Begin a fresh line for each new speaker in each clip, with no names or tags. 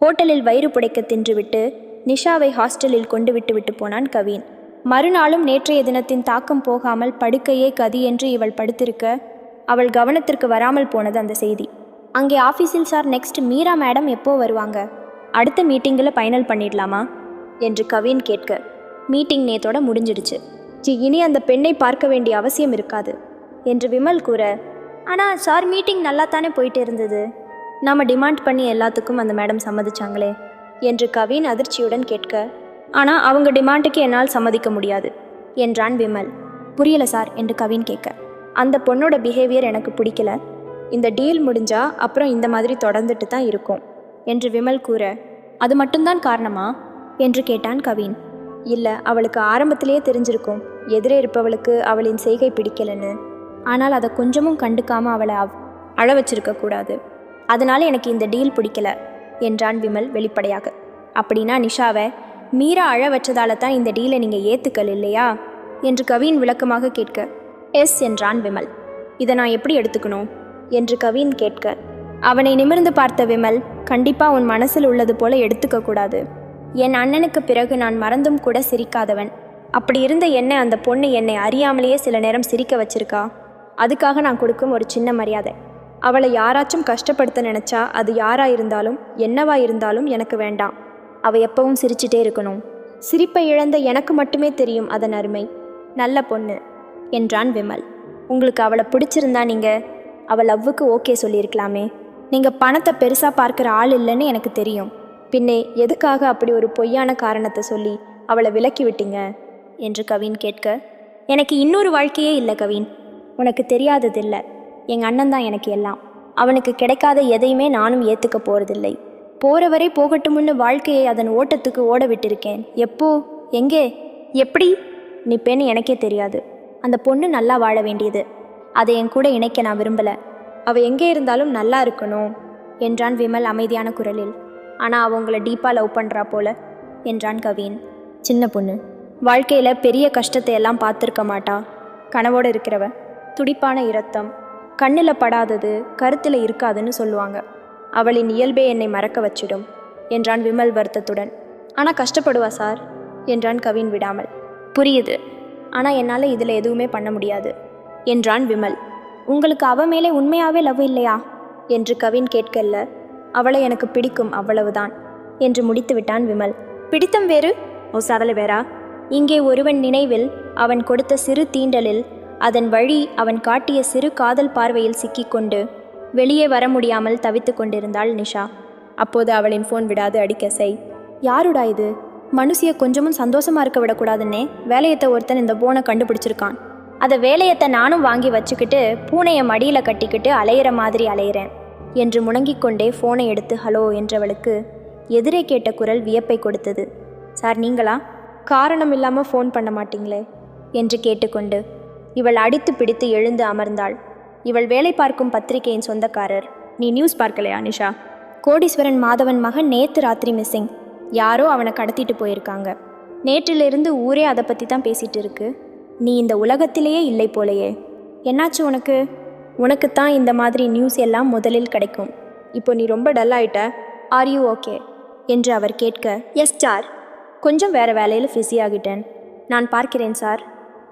ஹோட்டலில் வயிறு புடைக்க தின்றுவிட்டு நிஷாவை ஹாஸ்டலில் கொண்டு விட்டு விட்டு போனான் கவின். மறுநாளும் நேற்றைய தினத்தின் தாக்கம் போகாமல் படுக்கையே கதி என்று இவள் படுத்திருக்க அவள் கவனத்திற்கு வராமல் போனது அந்த செய்தி. அங்கே ஆஃபீஸில் சார் நெக்ஸ்ட் மீரா மேடம் எப்போ வருவாங்க? அடுத்த மீட்டிங்கில் ஃபைனல் பண்ணிடலாமா? என்று கவின் கேட்க. மீட்டிங் நேத்தோட முடிஞ்சிடுச்சு. ஜி இனி அந்த பெண்ணை பார்க்க வேண்டிய அவசியம் இருக்காது என்று விமல் கூற. ஆனால் சார் மீட்டிங் நல்லா தானே போயிட்டு இருந்தது? நாம் டிமாண்ட் பண்ணி எல்லாத்துக்கும் அந்த மேடம் சம்மதிச்சாங்களே என்று கவின் அதிர்ச்சியுடன் கேட்க ஆனால் அவங்க டிமாண்டுக்கு என்னால் சம்மதிக்க முடியாது என்றான் விமல். புரியல சார் என்று கவின் கேட்க அந்த பொண்ணோட பிஹேவியர் எனக்கு பிடிக்கல. இந்த டீல் முடிஞ்சா அப்புறம் இந்த மாதிரி தொடர்ந்துட்டு தான் இருக்கும் என்று விமல் கூற அது மட்டும்தான் காரணமா? என்று கேட்டான் கவின். இல்லை அவளுக்கு ஆரம்பத்திலேயே தெரிஞ்சிருக்கும். எதிரே இருப்பவளுக்கு அவளின் செய்கை பிடிக்கலன்னு. ஆனால் அதை கொஞ்சமும் கண்டுக்காமல் அவளை அவ் அழ வச்சிருக்க கூடாது. அதனால் எனக்கு இந்த டீல் பிடிக்கல என்றான் விமல் வெளிப்படையாக. அப்படின்னா நிஷாவை மீரா அழ வச்சதால தான் இந்த டீலை நீங்கள் ஏத்துக்கல் இல்லையா? என்று கவின் விளக்கமாக கேட்க. எஸ் என்றான் விமல். இதை நான் எப்படி எடுத்துக்கணும்? என்று கவின் கேட்க. அவனை நிமிர்ந்து பார்த்த விமல் கண்டிப்பாக உன் மனசில் உள்ளது போல எடுத்துக்க கூடாது. என் அண்ணனுக்கு பிறகு நான் மறந்தும் கூட சிரிக்காதவன். அப்படி இருந்த என்ன அந்த பொண்ணு என்னை அறியாமலேயே சில நேரம் சிரிக்க வச்சிருக்கா? அதுக்காக நான் கொடுக்கும் ஒரு சின்ன மரியாதை. அவளை யாராச்சும் கஷ்டப்படுத்த நினச்சா அது யாராக இருந்தாலும் என்னவா இருந்தாலும் எனக்கு வேண்டாம். அவள் எப்பவும் சிரிச்சிட்டே இருக்கணும். சிரிப்பை இழந்த எனக்கு மட்டுமே தெரியும் அதன் அருமை. நல்ல பொண்ணு என்றான் விமல். உங்களுக்கு அவளை பிடிச்சிருந்தா நீங்கள் அவள் லவ்வுக்கு ஓகே சொல்லியிருக்கலாமே. நீங்கள் பணத்தை பெருசாக பார்க்குற ஆள் இல்லைன்னு எனக்கு தெரியும். பின்னே எதுக்காக அப்படி ஒரு பொய்யான காரணத்தை சொல்லி அவளை விலக்கி விட்டீங்க? என்று கவின் கேட்க எனக்கு இன்னொரு வாழ்க்கையே இல்லை கவின். உனக்கு தெரியாததில்லை. எங்கள் அண்ணன் தான் எனக்கு எல்லாம். அவனுக்கு கிடைக்காத எதையுமே நானும் ஏற்றுக்க போகிறதில்லை போகிறவரை போகட்டும்னு வாழ்க்கையை அதன் ஓட்டத்துக்கு ஓட விட்டிருக்கேன் எப்போ? எங்கே? எப்படி? நீ பெண் எனக்கே தெரியாது. அந்த பொண்ணு நல்லா வாழ வேண்டியது. அதை என் கூட இணைக்க நான் விரும்பலை. அவள் எங்கே இருந்தாலும் நல்லா இருக்கணும் என்றான் விமல் அமைதியான குரலில். ஆனால் அவங்கள உங்களை டீப்பாக லவ் பண்ணுறா போல என்றான் கவின். சின்ன பொண்ணு. வாழ்க்கையில் பெரிய கஷ்டத்தை எல்லாம் பார்த்துருக்க மாட்டா. கனவோடு இருக்கிறவ. துடிப்பான இரத்தம். கண்ணில் படாதது கருத்தில் இருக்காதுன்னு சொல்லுவாங்க. அவளின் இயல்பே என்னை மறக்க வச்சிடும் என்றான் விமல் வருத்தத்துடன். ஆனால் கஷ்டப்படுவா சார்? என்றான் கவின் விடாமல். புரியுது. ஆனால் என்னால் இதில் எதுவுமே பண்ண முடியாது என்றான் விமல். உங்களுக்கு அவ மேலே உண்மையாகவே லவ் இல்லையா? என்று கவின் கேட்கல அவளை எனக்கு பிடிக்கும் அவ்வளவுதான் என்று முடித்து விட்டான் விமல். பிடித்தம் வேறு? ஓ சவலை வேறா? இங்கே ஒருவன் நினைவில் அவன் கொடுத்த சிறு தீண்டலில் அதன் வழி அவன் காட்டிய சிறு காதல் பார்வையில் சிக்கிக்கொண்டு வெளியே வர முடியாமல் தவித்து கொண்டிருந்தாள் நிஷா. அப்போது அவளின் ஃபோன் விடாது அடிக்க செய். யாருடா இது? மனுஷிய கொஞ்சமும் சந்தோஷமா இருக்க விடக்கூடாதுன்னே வேலையத்தை ஒருத்தன் இந்த போனை கண்டுபிடிச்சிருக்கான். அதை வேலையத்தை நானும் வாங்கி வச்சுக்கிட்டு பூனையை மடியில் கட்டிக்கிட்டு அலையிற மாதிரி அலையிறேன் என்று முணங்கிக் கொண்டே ஃபோனை எடுத்து ஹலோ என்றவளுக்கு எதிரே கேட்ட குரல் வியப்பை கொடுத்தது. சார் நீங்களா? காரணம் இல்லாமல் ஃபோன் பண்ண மாட்டீங்களே என்று கேட்டுக்கொண்டு இவள் அடித்து பிடித்து எழுந்து அமர்ந்தாள். இவள் வேலை பார்க்கும் பத்திரிகையின் சொந்தக்காரர். நீ நியூஸ் பார்க்கலையா நிஷா? கோடீஸ்வரன் மாதவன் மகன் நேத்து ராத்திரி மிஸ்ஸிங் யாரோ அவனை கடத்திட்டு போயிருக்காங்க. நேற்றிலிருந்து ஊரே அதை பற்றி தான் பேசிட்டு இருக்கு. நீ இந்த உலகத்திலேயே இல்லை போலையே. என்னாச்சு உனக்கு? உனக்கு தான் இந்த மாதிரி நியூஸ் எல்லாம் முதலில் கிடைக்கும். இப்போ நீ ரொம்ப டல் ஆயிட்ட. ஆர் யூ ஓகே என்று அவர் கேட்க எஸ் சார் கொஞ்சம் வேறு வேலையில் பிஸி ஆகிட்டேன். நான் பார்க்கிறேன் சார்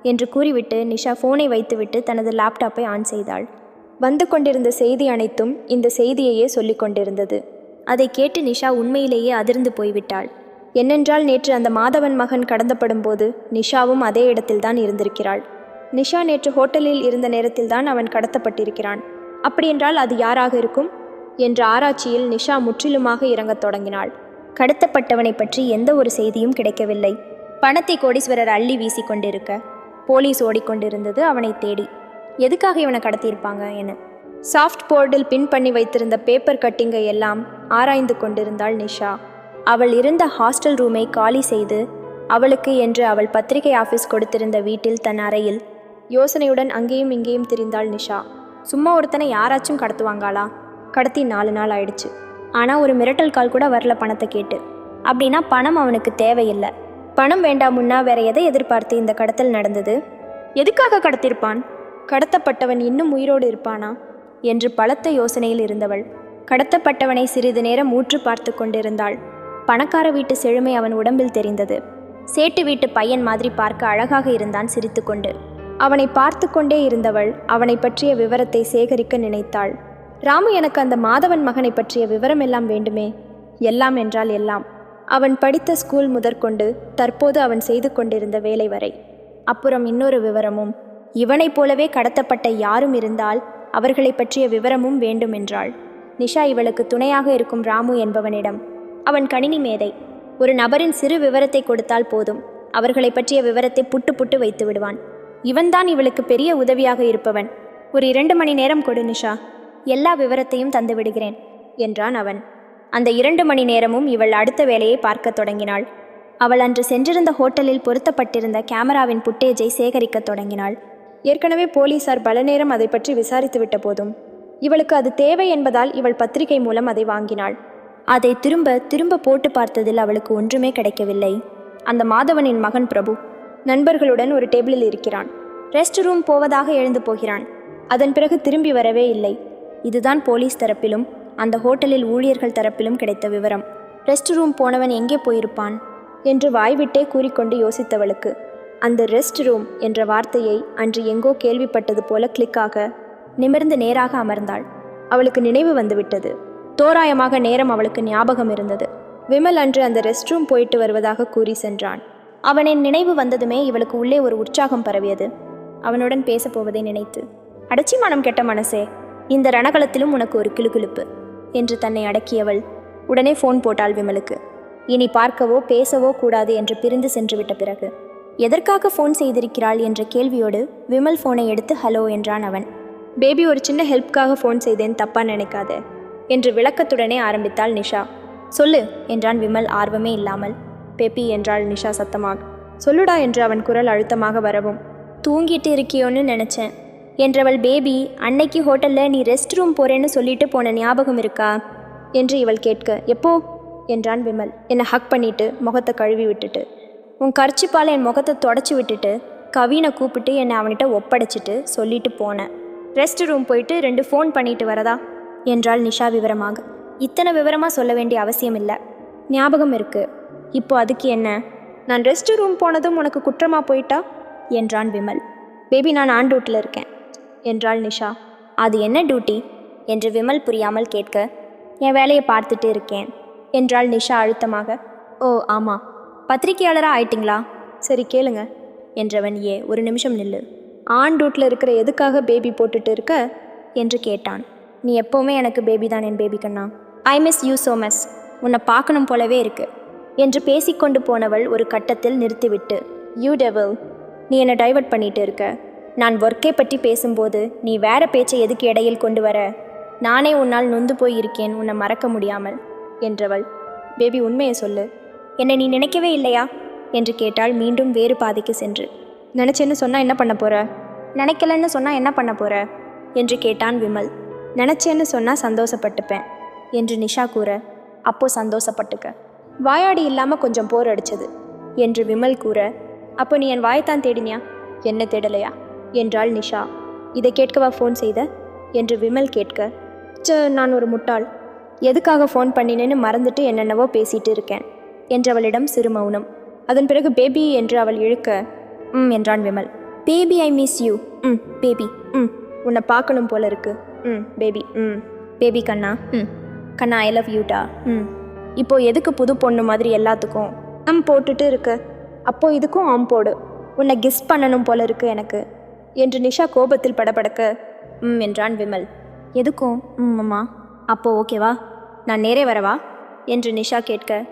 என்று கூறிவிட்டு நிஷா ஃபோனை வைத்துவிட்டு தனது லேப்டாப்பை ஆன் செய்தாள். வந்து கொண்டிருந்த செய்தி அனைத்தும் இந்த செய்தியையே சொல்லிக் கொண்டிருந்தது. அதை கேட்டு நிஷா உண்மையிலேயே அதிர்ந்து போய்விட்டாள். என்னென்றால் நேற்று அந்த மாதவன் மகன் கடந்தப்படும் போது நிஷாவும் அதே இடத்தில்தான் இருந்திருக்கிறாள். நிஷா நேற்று ஹோட்டலில் இருந்த நேரத்தில்தான் அவன் கடத்தப்பட்டிருக்கிறான். அப்படியென்றால் அது யாராக இருக்கும்? என்ற ஆராய்ச்சியில் நிஷா முற்றிலுமாக இறங்கத் தொடங்கினாள். கடத்தப்பட்டவனை பற்றி எந்த ஒரு செய்தியும் கிடைக்கவில்லை. பணத்தை கோடீஸ்வரர் அள்ளி வீசிக் கொண்டிருக்க போலீஸ் ஓடிக்கொண்டிருந்தது அவனை தேடி. எதுக்காக இவனை கடத்தியிருப்பாங்க? என. சாஃப்ட் போர்டில் பின் பண்ணி வைத்திருந்த பேப்பர் கட்டிங்கை எல்லாம் ஆராய்ந்து கொண்டிருந்தாள் நிஷா. அவள் இருந்த ஹாஸ்டல் ரூமை காலி செய்து அவளுக்கு என்று அவள் பத்திரிகை ஆஃபீஸ் கொடுத்திருந்த வீட்டில் தன் அறையில் யோசனையுடன் அங்கேயும் இங்கேயும் திரிந்தாள் நிஷா. சும்மா ஒருத்தனை யாராச்சும் கடத்துவாங்களா? கடத்தி நாலு நாள் ஆயிடுச்சு. ஆனால் ஒரு மிரட்டல் கால் கூட வரல பணத்தை கேட்டு. அப்படின்னா பணம் அவனுக்கு தேவையில்லை. பணம் வேண்டாமுன்னா வேற எதை எதிர்பார்த்து இந்த கடத்தல் நடந்தது? எதுக்காக கடத்திருப்பான்? கடத்தப்பட்டவன் இன்னும் உயிரோடு இருப்பானா? என்று பலத்த யோசனையில் இருந்தவள். கடத்தப்பட்டவனை சிறிது நேரம் ஊற்று பார்த்து கொண்டிருந்தாள். பணக்கார வீட்டு செழுமை அவன் உடம்பில் தெரிந்தது. சேட்டு வீட்டு பையன் மாதிரி பார்க்க அழகாக இருந்தான் சிரித்துக்கொண்டு அவனை பார்த்து கொண்டே இருந்தவள் அவனை பற்றிய விவரத்தை சேகரிக்க நினைத்தாள். ராமு எனக்கு அந்த மாதவன் மகனை பற்றிய விவரம் எல்லாம் வேண்டுமே? எல்லாம் என்றால் எல்லாம். அவன் படித்த ஸ்கூல் முதற்கொண்டு தற்போது அவன் செய்து கொண்டிருந்த வேலை வரை. அப்புறம் இன்னொரு விவரமும் இவனைப் போலவே கடத்தப்பட்ட யாரும் இருந்தால் அவர்களை பற்றிய விவரமும் வேண்டும் என்றாள். நிஷா இவளுக்கு துணையாக இருக்கும் ராமு என்பவனிடம் அவன் கணினி மேதை. ஒரு நபரின் சிறு விவரத்தை கொடுத்தால் போதும். அவர்களை பற்றிய விவரத்தை புட்டு புட்டு வைத்து விடுவான். இவன்தான் இவளுக்கு பெரிய உதவியாக இருப்பவன். ஒரு இரண்டு மணி நேரம் கொடு நிஷா. எல்லா விவரத்தையும் தந்து விடுகிறேன் என்றான் அவன். அந்த இரண்டு மணி நேரமும் இவள் அடுத்த வேலையை பார்க்கத் தொடங்கினாள். அவள் அன்று சென்றிருந்த ஹோட்டலில் பொருத்தப்பட்டிருந்த கேமராவின் புட்டேஜை சேகரிக்கத் தொடங்கினாள். ஏற்கனவே போலீசார் பல நேரம் அதை பற்றி விசாரித்து விட்ட போதும். இவளுக்கு அது தேவை என்பதால் இவள் பத்திரிகை மூலம் அதை வாங்கினாள். அதை திரும்ப திரும்ப போட்டு பார்த்ததில் அவளுக்கு ஒன்றுமே கிடைக்கவில்லை. அந்த மாதவனின் மகன் பிரபு நண்பர்களுடன் ஒரு டேபிளில் இருக்கிறான். ரெஸ்ட் ரூம் போவதாக எழுந்து போகிறான். அதன் பிறகு திரும்பி வரவே இல்லை. இதுதான் போலீஸ் தரப்பிலும் அந்த ஹோட்டலில் ஊழியர்கள் தரப்பிலும் கிடைத்த விவரம். ரெஸ்ட் ரூம் போனவன் எங்கே போயிருப்பான்? என்று வாய்விட்டே கூறிக்கொண்டு யோசித்தவளுக்கு. அந்த ரெஸ்ட் ரூம் என்ற வார்த்தையை அன்று எங்கோ கேள்விப்பட்டது போல கிளிக்காக நிமிர்ந்து நேராக அமர்ந்தாள். அவளுக்கு நினைவு வந்துவிட்டது. தோராயமாக நேரம் அவளுக்கு ஞாபகம் இருந்தது. விமல் அன்று அந்த ரெஸ்ட் ரூம் போயிட்டு வருவதாக கூறி சென்றான். அவனின் நினைவு வந்ததுமே இவளுக்கு உள்ளே ஒரு உற்சாகம் பரவியது. அவனுடன் பேசப் போவதை நினைத்து அடச்சி மனம் கெட்ட மனசே இந்த ரணகலத்திலும் உனக்கு ஒரு கிளுகிளுப்பு. என்று தன்னை அடக்கியவள். உடனே ஃபோன் போட்டாள் விமலுக்கு. இனி பார்க்கவோ பேசவோ கூடாது என்று பிரிந்து சென்று விட்ட பிறகு. எதற்காக ஃபோன் செய்திருக்கிறாள்? என்ற கேள்வியோடு விமல் ஃபோனை எடுத்து ஹலோ என்றான் அவன். பேபி ஒரு சின்ன ஹெல்ப்காக ஃபோன் செய்தேன் தப்பா நினைக்காத என்று விளக்கத்துடனே ஆரம்பித்தாள் நிஷா. சொல்லு என்றான் விமல் ஆர்வமே இல்லாமல். பேபி என்றாள் நிஷா சத்தமாக. சொல்லுடா என்று அவன் குரல் அழுத்தமாக வரவும். தூங்கிட்டு இருக்கியோன்னு நினச்சேன். என்றவள் பேபி அன்னைக்கு ஹோட்டலில் நீ ரெஸ்ட் ரூம் போறேன்னு சொல்லிட்டு போன ஞாபகம் இருக்கா? என்று இவள் கேட்க எப்போ? என்றான் விமல். என்னை ஹக் பண்ணிட்டு முகத்தை கழுவி விட்டுட்டு. உன் கர்ச்சிப்பால் என் முகத்தை தொடச்சி விட்டுட்டு கவினை கூப்பிட்டு என்னை அவன்கிட்ட ஒப்படைச்சிட்டு சொல்லிட்டு போனேன் ரெஸ்ட் ரூம் போயிட்டு ரெண்டு ஃபோன் பண்ணிட்டு வரதா என்றாள் நிஷா விவரமாக. இத்தனை விவரமாக சொல்ல வேண்டிய அவசியம் இல்லை ஞாபகம் இருக்கு. இப்போ அதுக்கு என்ன? நான் ரெஸ்ட் ரூம் போனதும் உனக்கு குற்றமாக போயிட்டா? என்றான் விமல். பேபி நான் ஆன் இருக்கேன். என்றாள் நிஷா. அது என்ன டியூட்டி என்று விமல் புரியாமல் கேட்க. என் வேலையை பார்த்துட்டு இருக்கேன் என்றாள் நிஷா அழுத்தமாக. ஓ ஆமாம் பத்திரிகையாளராக ஆயிட்டிங்களா? சரி கேளுங்க என்றவன் ஏ ஒரு நிமிஷம் நில்லு. ஆண் டூட்டில் இருக்கிற எதுக்காக பேபி போட்டுட்டு இருக்க? என்று கேட்டான். நீ எப்போவுமே எனக்கு பேபி தான் என் baby Kanna. I miss you so much. உன்னை பார்க்கணும் போலவே இருக்கு என்று பேசிக்கொண்டு போனவள் ஒரு கட்டத்தில் நிறுத்திவிட்டு. யூ டெவல் நீ என்னை டைவர்ட் பண்ணிட்டு இருக்க. நான் ஒர்க்கை பற்றி பேசும்போது நீ வேற பேச்சை எதுக்கு இடையில் கொண்டு வர? நானே உன்னால் நொந்து போய் இருக்கேன் உன்னை மறக்க முடியாமல் என்றவள். பேபி உண்மையை சொல்லு. என்னை நீ நினைக்கவே இல்லையா? என்று கேட்டாள் மீண்டும் வேறு பாதைக்கு சென்று. நினச்சேன்னு சொன்னால் என்ன பண்ண போகிற நினைக்கலன்னு சொன்னால் என்ன பண்ண போகிற என்று கேட்டான் விமல். நினச்சேன்னு சொன்னால் சந்தோஷப்பட்டுப்பேன் என்று நிஷா கூற. அப்போ சந்தோஷப்பட்டுக்க. வாயாடி இல்லாமல் கொஞ்சம் போர் அடிச்சது என்று விமல் கூற. அப்போ நீ என் வாயைத்தான் தேடினியா? என்ன தேடலையா? என்றாள் நிஷா. இதை கேட்கவா ஃபோன் செய்த? என்று விமல் கேட்க ச நான் ஒரு முட்டாள். எதுக்காக ஃபோன் பண்ணினேன்னு மறந்துட்டு என்னென்னவோ பேசிட்டு இருக்கேன் என்றவளிடம் சிறு மௌனம். அதன் பிறகு பேபி என்று அவள் இழுக்க ம் என்றான் Vimal. Baby I miss you. ம் பேபி. ம் உன்னை பார்க்கணும் போல இருக்கு. ம் பேபி. ம் பேபி கண்ணா. ம் கண்ணா ஐ லவ் யூடா ம் இப்போ எதுக்கு புது பொண்ணு மாதிரி எல்லாத்துக்கும்? அம் போட்டுட்டு இருக்க அப்போ இதுக்கும் ஆம் போடு. உன்னை கிஸ் பண்ணணும் போல இருக்கு எனக்கு. என்று நிஷா கோபத்தில் படபடக்க ம் என்றான் விமல். எதுக்கும்? ம் அம்மா. அப்போ ஓகேவா நான் நேரே வரவா? என்று நிஷா கேட்க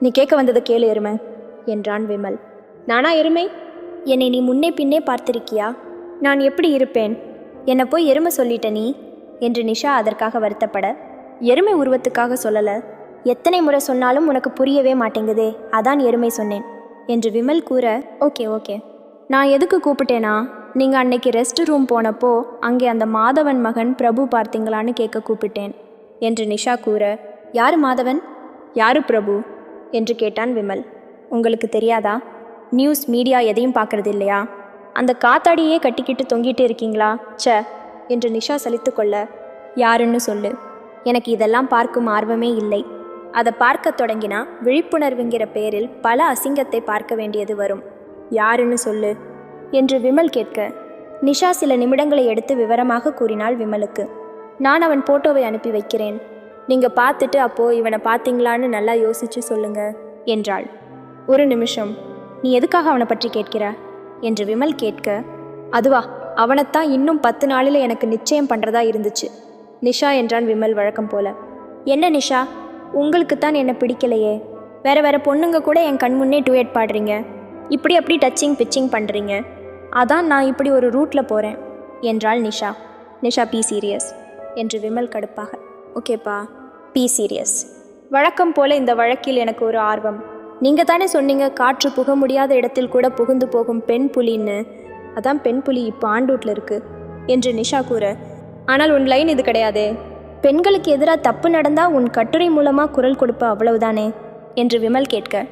நீ கேட்க வந்தது கேளு எருமை என்றான் விமல். நானா எருமை? என்னை நீ முன்னே பின்னே பார்த்திருக்கியா? நான் எப்படி இருப்பேன்? என்னை போய் எருமை சொல்லிட்ட நீ? என்று நிஷா அதற்காக வருத்தப்பட எருமை உருவத்துக்காக சொல்லலை. எத்தனை முறை சொன்னாலும் உனக்கு புரியவே மாட்டேங்குதே. அதான் எருமை சொன்னேன். என்று விமல் கூற ஓகே ஓகே. நான் எதுக்கு கூப்பிட்டேனா? நீங்கள் அன்னைக்கு ரெஸ்ட் ரூம் போனப்போ அங்கே அந்த மாதவன் மகன் பிரபு பார்த்தீங்களான்னு கேட்க கூப்பிட்டேன் என்று நிஷா கூற யார் மாதவன்? யாரு பிரபு? என்று கேட்டான் விமல். உங்களுக்கு தெரியாதா? நியூஸ் மீடியா எதையும் பார்க்கறது இல்லையா? அந்த காத்தாடியே கட்டிக்கிட்டு தொங்கிட்டு இருக்கீங்களா? ச்ச என்று நிஷா சலித்து கொள்ள யாருன்னு சொல்லு. எனக்கு இதெல்லாம் பார்க்கும் ஆர்வமே இல்லை. அதை பார்க்க தொடங்கினா விழிப்புணர்வுங்கிற பேரில் பல அசிங்கத்தை பார்க்க வேண்டியது வரும். யாருன்னு சொல்லு. என்று விமல் கேட்க நிஷா சில நிமிடங்களை எடுத்து விவரமாக கூறினாள் விமலுக்கு. நான் அவன் போட்டோவை அனுப்பி வைக்கிறேன். நீங்க பார்த்துட்டு அப்போ இவனை பார்த்தீங்களான்னு நல்லா யோசிச்சு சொல்லுங்க என்றாள். ஒரு நிமிஷம் நீ எதுக்காக அவனை பற்றி கேட்கிற? என்று விமல் கேட்க அதுவா அவனைத்தான் இன்னும் பத்து நாளில் எனக்கு நிச்சயம் பண்ணுறதா இருந்துச்சு நிஷா என்றான் விமல் வழக்கம் போல. என்ன நிஷா உங்களுக்கு தான் என்னை பிடிக்கலையே? வேற வேற பொண்ணுங்க கூட என் கண் முன்னே டூயட் பாடுறீங்க. இப்படி அப்படி டச்சிங் பிச்சிங் பண்ணுறீங்க அதான் நான் இப்படி ஒரு ரூட்டில் போகிறேன் என்றாள் நிஷா. நிஷா பி சீரியஸ் என்று விமல் கடுப்பாக. ஓகேப்பா பி சீரியஸ். வழக்கம் போல இந்த வழக்கில் எனக்கு ஒரு ஆர்வம். நீங்கள் தானே சொன்னீங்க காற்று புக முடியாத இடத்தில் கூட புகுந்து போகும் பெண் புலின்னு. அதான் பெண் புலி இப்போ ஆண்டூட்டில் இருக்கு என்று நிஷா கூற. ஆனால் உன் லைன் இது கிடையாதே. பெண்களுக்கு எதிராக தப்பு நடந்தா உன் கட்டுரை மூலமாக குரல் கொடுப்ப அவ்வளவுதானே? என்று விமல் கேட்க.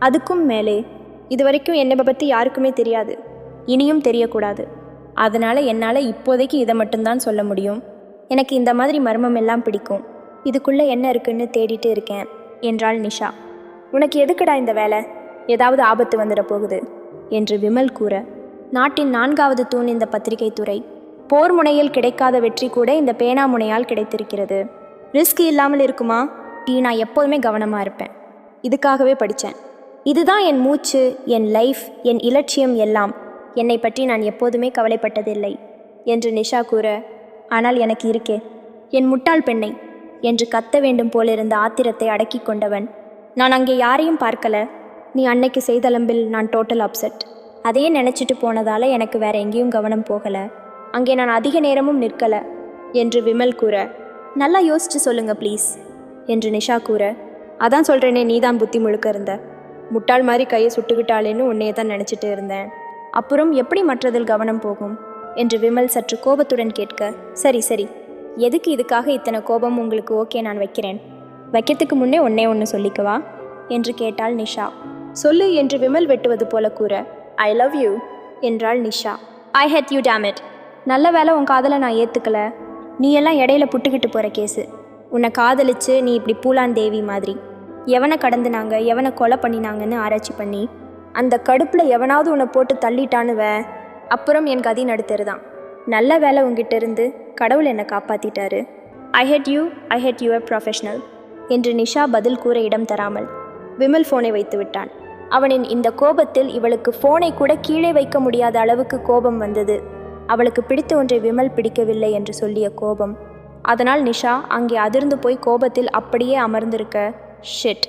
அதுக்கும் மேலே. இதுவரைக்கும் என்னை பற்றி யாருக்குமே தெரியாது. இனியும் தெரியக்கூடாது. அதனால் என்னால் இப்போதைக்கு இதை மட்டும்தான் சொல்ல முடியும். எனக்கு இந்த மாதிரி மர்மம் எல்லாம் பிடிக்கும். இதுக்குள்ளே என்ன இருக்குன்னு தேடிட்டு இருக்கேன் என்றாள் நிஷா. உனக்கு எதுக்குடா இந்த வேலை? ஏதாவது ஆபத்து வந்துட போகுது என்று விமல் கூற. நாட்டின் நான்காவது தூண் இந்த பத்திரிகை துறை. போர் முனையில் கிடைக்காத வெற்றி கூட இந்த பேனா முனையால் கிடைத்திருக்கிறது. ரிஸ்க் இல்லாமல் இருக்குமா? டீ நான் எப்போதுமே கவனமாக இருப்பேன். இதுக்காகவே படித்தேன் இதுதான் என் மூச்சு என் லைஃப் என் இலட்சியம் எல்லாம். என்னை பற்றி நான் எப்போதுமே கவலைப்பட்டதில்லை என்று நிஷா கூற ஆனால் எனக்கு இருக்கே. என் முட்டாள் பெண்ணை என்று கத்த வேண்டும் போலிருந்த ஆத்திரத்தை அடக்கி கொண்டவன். நான் அங்கே யாரையும் பார்க்கல. நீ அன்னைக்கு செய்தளம்பில் நான் டோட்டல் அப்செட் அதையே நினச்சிட்டு போனதால எனக்கு வேற எங்கேயும் கவனம் போகலை. அங்கே நான் அதிக நேரமும் நிற்கல என்று விமல் கூற. நல்லா யோசிச்சு சொல்லுங்க ப்ளீஸ் என்று நிஷா கூற. அதான் சொல்கிறேனே நீதான் புத்தி முழுக்க இருந்த. முட்டாள் மாதிரி கையை சுட்டுக்கிட்டாளேன்னு உன்னையே தான் நினச்சிட்டு இருந்தேன். அப்புறம் எப்படி மற்றதில் கவனம் போகும்? என்று விமல் சற்று கோபத்துடன் கேட்க சரி சரி. எதுக்கு இதுக்காக இத்தனை கோபம் உங்களுக்கு ஓகே நான் வைக்கிறேன். வைக்கிறதுக்கு முன்னே ஒன்னே ஒன்று சொல்லிக்கவா என்று கேட்டாள் நிஷா. சொல்லு என்று விமல் வெட்டுவது போல கூற ஐ லவ் யூ என்றாள் Nisha. I hate you damn it நல்ல வேலை உன் காதலை நான் ஏற்றுக்கல நீ எல்லாம் இடையில புட்டுக்கிட்டு போகிற கேஸு உன்னை காதலிச்சு நீ இப்படி பூலான் தேவி மாதிரி. எவனை கடந்துனாங்க எவனை கொலை பண்ணினாங்கன்னு ஆராய்ச்சி பண்ணி. அந்த கடுப்பில் எவனாவது உன்னை போட்டு தள்ளிட்டானுவ. அப்புறம் என் கதி நடுத்தருதான். நல்ல வேலை உங்ககிட்ட இருந்து கடவுள் என்னை காப்பாற்றிட்டாரு I hate you I hate you professional என்று நிஷா பதில் கூற இடம் தராமல் விமல் ஃபோனை வைத்து விட்டான். அவனின் இந்த கோபத்தில் இவளுக்கு ஃபோனை கூட கீழே வைக்க முடியாத அளவுக்கு கோபம் வந்தது. அவளுக்கு பிடித்த ஒன்றை விமல் பிடிக்கவில்லை என்று சொல்லிய கோபம். அதனால் நிஷா அங்கே அதிர்ந்து போய் கோபத்தில் அப்படியே அமர்ந்திருக்க ஷெட்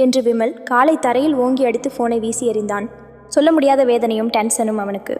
என்று விமல் காலை தரையில் ஓங்கி அடித்து ஃபோனை வீசி எறிந்தான். சொல்ல முடியாத வேதனையும் டென்ஷனும் அவனுக்கு.